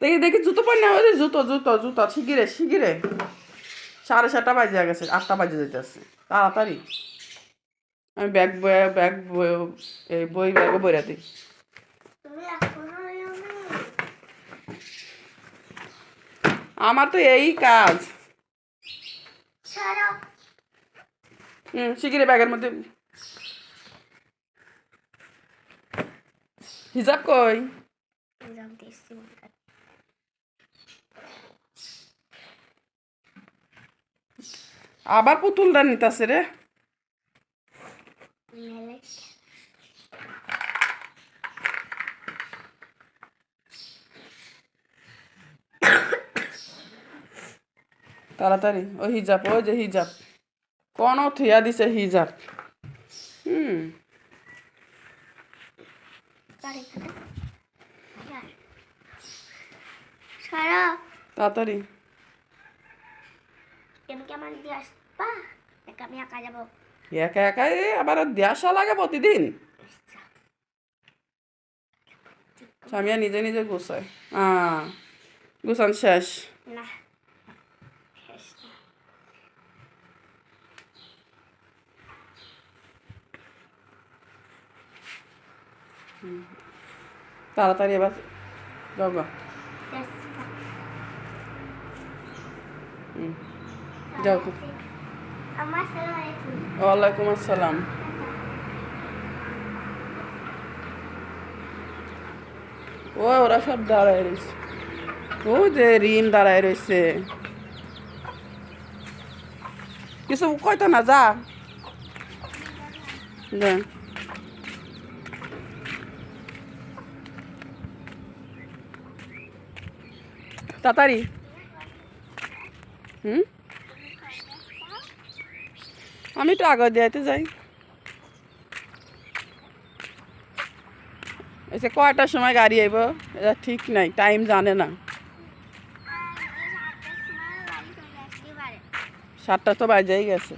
দেখি দেখি জুতো পর না ওই জুতো জুতো জুতো শিগিরে শিগিরে সাড়ে সাতটা বাজে গেছে আটটা বাজে যেতেছে তাড়াতাড়ি। আমি ব্যাগ বই ব্যাগ বই এই বই ব্যাগে বইরা দিই। এলো না? আমার তো এই কাজ। হুম শিগিরে ব্যাগের মধ্যে। হিজাব কই? এরকম দিচ্ছি আবার পুতুলটা নিতাছে রে। তাড়াতাড়ি ওই হিজাব ওই যে হিজাব। কোন থিয়া দিছে হিজাব। হুম? তাড়াতাড়ি। তুমি কি আমার দিয়ে আসবা নাকি আমি একা যাব। একা আবার দেশা লাগে প্রতিদিন। সামিয়া নিজে নিজে গুছায়। আহ গুছান শেষ। না। তাড়াতাড়ি এবার যাও গা। যাও তো। আমার সালাম আলাইকুম ওয়ালাইকুম আসসালাম। ও ওরা সব দাঁড়ায় রয়েছে। ও যে রিম দাঁড়ায় রয়েছে। কিছু কয়তো না যা। তাড়াতাড়ি। হুম? আমি তো আগে দিয়াইতে যাই। এসে কয়টার সময় গাড়ি আইব? এটা ঠিক নাই টাইম জানে না। সাতটা তো বাজেই গেছে।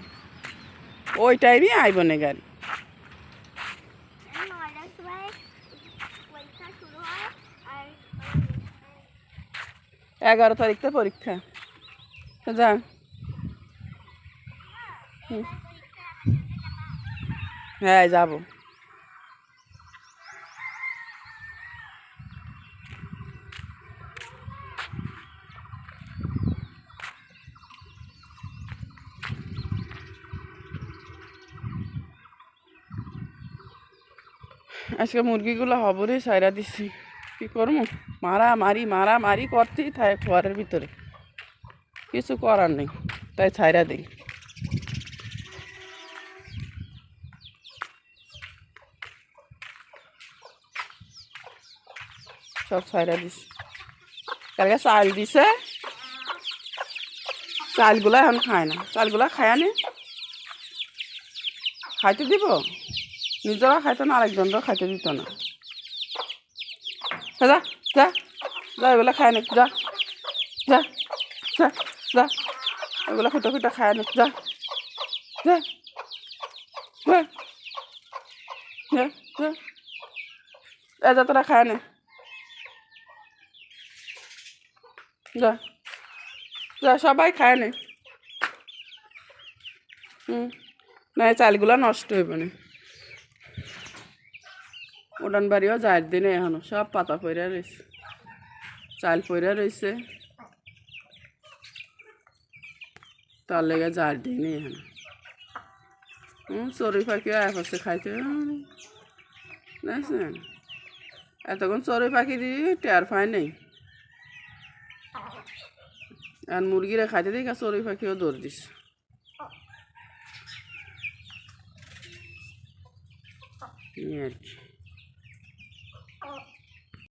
ওই টাইমে আইব না গাড়ি। এগারো তারিখ তো পরীক্ষা। যা। হুম। হ্যাঁ যাব। আজকে মুরগিগুলো হবরে সাইরা দিছি। কি করব মারা মারি মারা মারি করতেই থাকে ঘরের ভিতরে। কিছু করার নেই, তাই ছাইরা দিই। সব ছাইরা দিছি। কালকে চাল দিছে। চালগুলা এখন খায় না। চালগুলা খায় নে খাইতে দিব। নিজেরা খাইতো না, আরেকজনরাও খাইতে দিত না। যা যা যা। এগুলো খায় না যা যা যা যা। এগুলো খুঁটো খুঁটো খায় না যা যা যা যা যা। খায় না যা। যা, সবাই খায় না। হুম, না চালগুলো নষ্ট হইব না। উড়ান বাড়িও যার দিনে এখনও সব পাতা পইরা রয়েছে চাল পইরা রয়েছে তার লেগে যার দিনে এখনও। হুম, চড়ুই পাখিও এক হচ্ছে খাইতে এতক্ষণ চড়ুই পাখি দিয়ে টের পায় নেই। আর মুরগিরা খাইতে দিই ওই পাখিও দৌড় দিস আর কি।